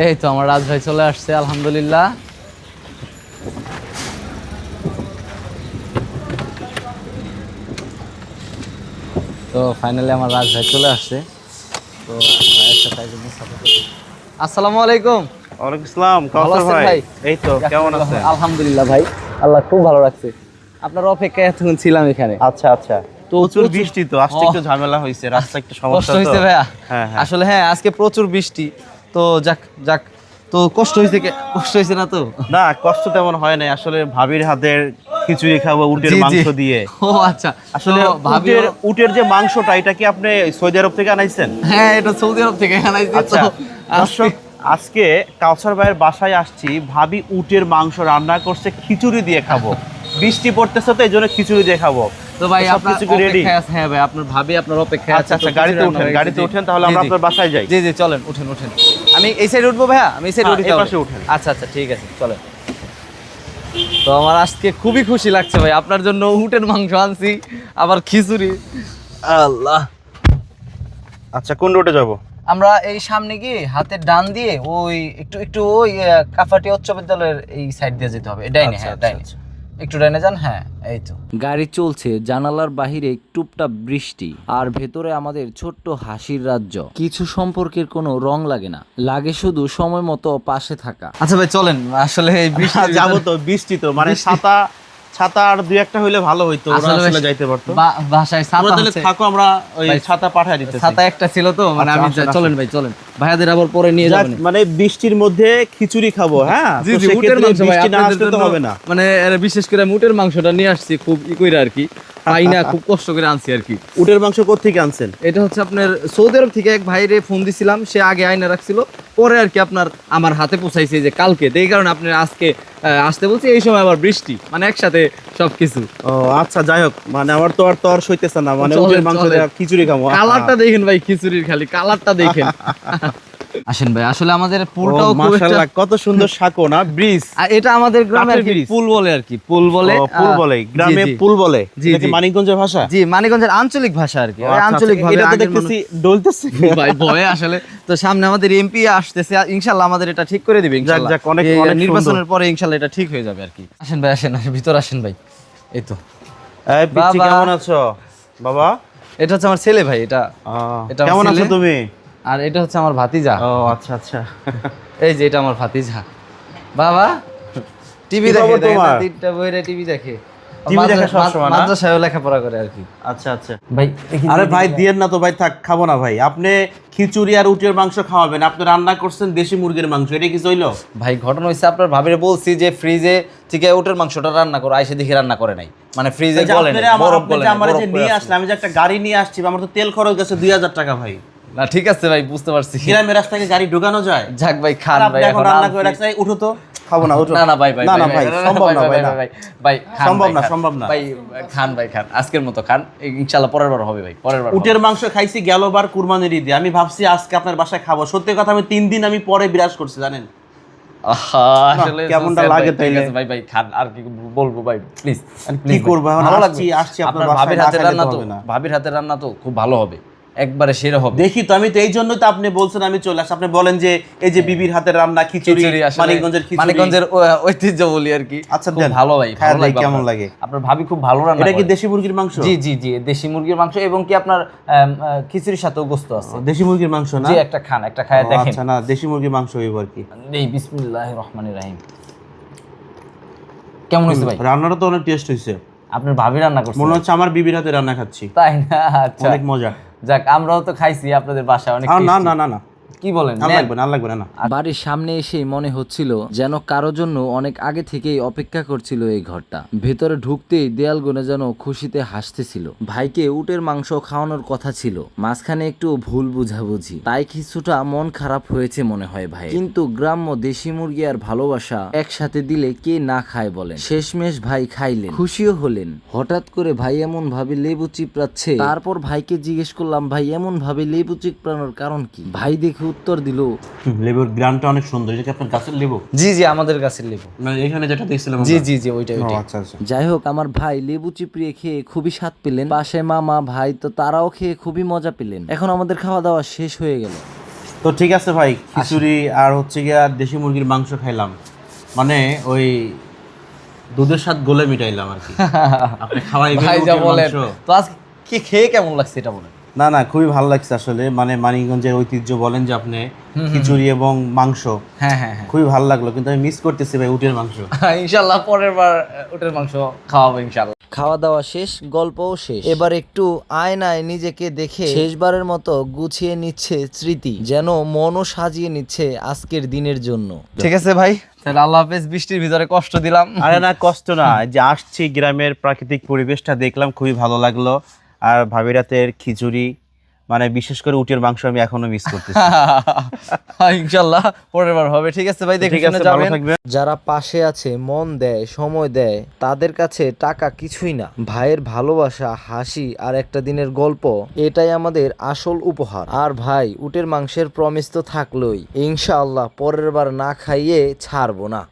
এই তো আমার রাজ ভাই চলে আসছে আলহামদুলিল্লাহ। তো ফাইনালি আমার রাজ ভাই চলে আসছে। তো ভাইয়ের সাথে আসসালামু আলাইকুম। ওয়ালাইকুম আসসালাম কাউসার আছেন ভাই? এই তো কেমন আছেন? আলহামদুলিল্লাহ ভাই আল্লাহ খুব ভালো রাখছে। আপনার অপেক্ষায় এতক্ষণ ছিলাম এখানে। আচ্ছা আচ্ছা। তো প্রচুর বৃষ্টি তো আজকে একটু ঝামেলা হয়েছে রাস্তা একটু সমস্যা তো হয়েছে ভাইয়া। হ্যাঁ হ্যাঁ। আসলে হ্যাঁ আজকে প্রচুর বৃষ্টি। তো যাক যাক। তো কষ্ট হয়েছে কষ্ট হয়েছে না তো? না কষ্ট তেমন হয় নাই। আসলে ভাবির হাতের খিচুড়ি খাব উটের। মাংস দিয়ে। ও আচ্ছা। আসলে উটের উটের যে মাংসটা এটা কি আপনি সৌদি আরব থেকে আনাইছেন? হ্যাঁ এটা সৌদি আরব থেকে আনাইছি আচ্ছা দর্শক আজকে কাউসার ভাইয়ের বাসায় আসছি। ভাবি উটের মাংস রান্না করছে খিচুড়ি দিয়ে খাব। বৃষ্টি পড়তেছে তো এই জন্য খিচুড়ি দিয়ে খাব। তো ভাই আপনার অপেক্ষায় আছে। হ্যাঁ ভাই আপনার ভাবি আপনার অপেক্ষায় আচ্ছা, আচ্ছা, গাড়িতে উঠেন, গাড়িতে উঠেন, তাহলে আমরা আপনার বাসায় যাই। জি জি চলেন উঠেন উঠেন। আমি এই সাইডে উঠবো ভাইয়া? আমি এই সাইডে হ্যাঁ, উঠি পাশে উঠেন। আচ্ছা আচ্ছা ঠিক আছে চলেন। তো আমার আজকে খুবই খুশি লাগছে ভাই আপনার জন্য উটের মাংস আনছি আবার খিচুড়ি। আল্লাহ। আচ্ছা কোন রোডে যাব? আমরা এই সামনে গিয়ে হাতের ডান দিয়ে ওই একটু একটু ওই কাফাটি উচ্চ বিদ্যালয়ের এই সাইড দিয়ে যেতে হবে। ডাইনে আচ্ছা, হ্যাঁ আচ্ছা, ডাইনে। একটু ডাইনে যান? হ্যাঁ এই তো। গাড়ি চলছে জানালার বাহিরে টুপটাপ বৃষ্টি আর ভেতরে আমাদের ছোট্ট হাসির রাজ্য। কিছু সম্পর্কের কোনো রং লাগে না লাগে শুধু সময় মতো পাশে থাকা। আচ্ছা ভাই চলেন আসলে এই বৃষ্টি হ্যাঁ, যাব তো বৃষ্টি তো মানে ছাতা ছাতা আর দুই একটা হইলে ভালো হইতো ওরা আসলে যাইতে পারতো। ভাষায় ছাতা তাহলে থাকো আমরা ওই ছাতা পাঠিয়ে দিতে ছাতা একটা ছিল তো মানে আচ্ছা, আমি চলেন ভাই চলেন। ভাইয়াদের আবার পরে নিয়ে যাবেন। মানে বৃষ্টির মধ্যে খিচুড়ি খাব হ্যাঁ? জি জি উটের মাংস ভাই আপনাদের তো হবে না। মানে বিশেষ করে মুটের মাংসটা নিয়ে আসছি খুব ই কইরা আর কি। পাই না খুব কষ্ট করে আনছি আর কি। উটের মাংস কোথেকে আনছেন? এটা হচ্ছে আপনার সৌদি আরব থেকে এক ভাইরে ফোন দিছিলাম সে আগে আইনা রাখছিল পরে আর কি আপনার আমার হাতে পৌঁছাইছে যে কালকে। এই কারণে আপনার আজকে আসতে বলছি এই সময় আবার বৃষ্টি মানে একসাথে সবকিছু। ও আচ্ছা যাই হোক মানে আমার তো আর তো আর সইতেছে না মানে উটের মাংস খিচুড়ি খাব কালারটা দেখেন ভাই খিচুড়ির খালি কালারটা দেখেন। আসেন ভাই আসলে আমাদের পুলটাও খুব মাশাআল্লাহ কত সুন্দর সাঁকো না? ব্রিজ। আর এটা আমাদের গ্রামে আর কি পুল বলে আর কি পুল বলে। পুল বলে গ্রামে। পুল বলে। এটা মানিকগঞ্জের ভাষা? জি মানিকগঞ্জের আঞ্চলিক ভাষা আর কি। আচ্ছা, আঞ্চলিক আচ্ছা, ভাবে এটা তো দেখতেছি ডলতেছে। ভাই ভয়ে আসলে। তো সামনে আমাদের এমপি আসতেছে ইনশাল্লাহ আমাদের এটা ঠিক করে দিবে ইনশাল্লাহ। যাক, অনেক- অনেক নির্বাচনের পরে ইনশাল্লাহ এটা ঠিক হয়ে যাবে আর কি। আসেন ভাই আসেন আসেন ভিতর আসেন ভাই। এই তো। এই পিচ্চি কেমন আছো? বাবা। এটা হচ্ছে আমার ছেলে ভাই এটা এটা কেমন আছো তুমি? আর এটা হচ্ছে আমার ভাতিজা। ও আচ্ছা আচ্ছা। এই যে এটা আমার ভাতিজা। বাবা টিভি দেখে? তিনটা বইরে টিভি দেখে। TV দেখে মাদ্রাসা- সবসময় না? মাদ্রাসায়ও লেখাপড়া করে আর কি। আচ্ছা আচ্ছা। ভাই আরে ভাই দিয়েন না তো ভাই থাক খাব না ভাই। আপনি খিচুড়ি আর উটের মাংস খাওয়াবেন। আপনি রান্না করছেন দেশি মুরগির মাংস এটা কি চইলো ভাই ঘটনা হয়েছে আপনার ভাবিরে বলছি যে ফ্রিজে ঠিক আছে উটের মাংসটা রান্না করো আইসে দেখি রান্না করে নাই। মানে ফ্রিজে নাই, আমার- যে নিয়ে। আসলাম আমি যে একটা গাড়ি নিয়ে আসছি আমার তো তেল খরচ গেছে দুই হাজার টাকা ভাই। না ঠিক আছে ভাই বুঝতে পারছি। গ্রামের রাস্তায় গাড়ি ঢুকানো যায়। যাক ভাই খান ভাই এখন রান্না করে এই উঠো তো। খাব না উঠো। না না ভাই ভাই না না ভাই সম্ভব না ভাই ভাই ভাই সম্ভব না, সম্ভব না। ভাই খান ভাই খান। আজকের মতো খান। ইনশাআল্লাহ পরের বার হবে ভাই পরের বার উটের মাংস খাইছি গেলবার কুরবানির ঈদে। আমি ভাবছি আজকে আপনার বাসায় খাব। সত্যি কথা আমি তিন দিন আমি পরে বিরাজ করছি জানেন? আসলে কেমনটা লাগে ভাই, ভাই ভাই খান। আর কি বলব ভাই প্লিজ কি করব ভালো আসছি, আসছি আপনার ভাবির হাতের খাইলে রান্না তো তো হবে না। ভাবির হাতের রান্না তো খুব ভালো হবে। একবারে সেরা হবে। দেখি তো আমি তো এই জন্যই তো আপনি বলছেন আমি চলে আসি। আপনি বলেন যে এই যে বিবির হাতের রান্না খিচুড়ি মানিকগঞ্জের খিচুড়ি। মানিকগঞ্জের ঐতিহ্য বলি আর কি। আচ্ছা। ভালো ভাই ভালো দেই লাগবে কেমন লাগে। আপনার ভাবি খুব ভালো রান্না এটা কি দেশি মুরগির মাংস? জি জি জি দেশি মুরগির মাংস এবং কি আপনার খিচুড়ির সাথেও গোস্ত আছে। দেশি মুরগির মাংস না? জি একটা খান একটা খায় দেখেন। আচ্ছা না দেশি মুরগির মাংস হইব আর কি। এই বিসমিল্লাহির রহমানির রহিম। কেমন হয়েছে ভাই? রান্নাটা তো অনেক টেস্ট হয়েছে আপনার ভাবি রান্না করছে মনে হচ্ছে আমার বিবির হাতে রান্না খাচ্ছি। তাই না? আচ্ছা। অনেক মজা। যাক আমরাও তো খাইছি আপনাদের বাসায় অনেক না না না না। কি বলেন? আর নেন। লাগবে না আর লাগবে না না। বাড়ির সামনে এসেই মনে হচ্ছিল যেন কারও জন্য অনেক আগে থেকেই অপেক্ষা করছিল এই ঘরটা। ভেতরে ঢুকতেই দেয়াল গুনে যেন খুশিতে হাসতেছিল। ভাইকে উটের মাংস খাওয়ানোর কথা ছিল। মাঝখানে একটু ভুল বুঝাবুঝি। তাই কিছুটা মন খারাপ হয়েছে মনে হয় ভাই। কিন্তু গ্রাম্য দেশি মুরগি আর ভালোবাসা একসাথে দিলে কে না খায় বলেন। শেষমেশ ভাই খাইলেন। খুশিও হলেন। হঠাৎ করে ভাই এমন ভাবে লেবু চিপড়াচ্ছে। তারপর ভাইকে জিজ্ঞেস করলাম ভাই এমন ভাবে লেবু চিপড়ানোর কারণ কি? ভাই দেখে উত্তর দিল। লেবুর গ্রানটা অনেক সুন্দর। এটা কি আপনার গাছের লেবু? জি জি আমাদের গাছের লেবু। মানে এখানে যেটা দেখছিলাম জি জি জি ওইটাই ও, ওইটাই। আচ্ছা আচ্ছা। যাই হোক আমার ভাই লেবু চিপড়িয়ে খেয়ে খুবই স্বাদ পেলেন। পাশে মামা ভাই তো তারাও খেয়ে খুবই মজা পেলেন। এখন আমাদের খাওয়া দাওয়া শেষ হয়ে গেল। তো ঠিক আছে ভাই খিচুড়ি আর হচ্ছে গিয়া দেশি মুরগির মাংস খাইলাম। মানে ওই দুধের স্বাদ গোলে মিটাইলাম আর কি। আপনি খাওয়াই ভাই যা বলেন। তো আজকে কি খেয়ে কেমন লাগছে এটা বলেন? না না খুবই ভালো লাগছে আসলে। মানে মানিকগঞ্জের ঐতিহ্য বলেন যে আপনি খিচুড়ি এবং মাংস। হ্যাঁ হ্যাঁ হ্যাঁ। খুবই ভালো লাগল কিন্তু আমি মিস করতেছি ভাই উটের মাংস। ইনশাল্লাহ পরের বার উটের মাংস খাওয়াবো ইনশাল্লাহ খাওয়া দাওয়া শেষ গল্পও শেষ। এবার একটু আয়নায় নিজেকে দেখে শেষবারের মতো গুছিয়ে নিচ্ছে স্মৃতি যেন মনও সাজিয়ে নিচ্ছে আজকের দিনের জন্য। ঠিক আছে ভাই। তাহলে আল্লাহ হাফেজ বৃষ্টির ভিতরে কষ্ট দিলাম। আরে না কষ্ট না যে আসছি গ্রামের প্রাকৃতিক পরিবেশটা দেখলাম খুবই ভালো লাগল। আর ভাবিরাতের খিচুড়ি মানে বিশেষ করে উটের মাংস আমি এখনও মিস করতেছি। ইনশাল্লাহ পরের বার হবে। ঠিক আছে ভাই দেখে শুনে যাবেন। যারা পাশে আছে মন দেয় সময় দেয় তাদের কাছে টাকা কিছুই না। ভাইয়ের ভালোবাসা হাসি আর একটা দিনের গল্প এটাই আমাদের আসল উপহার। আর ভাই উটের মাংসের প্রমিস তো থাকলোই। ইনশাআল্লাহ পরের বার না খাইয়ে ছাড়বো না।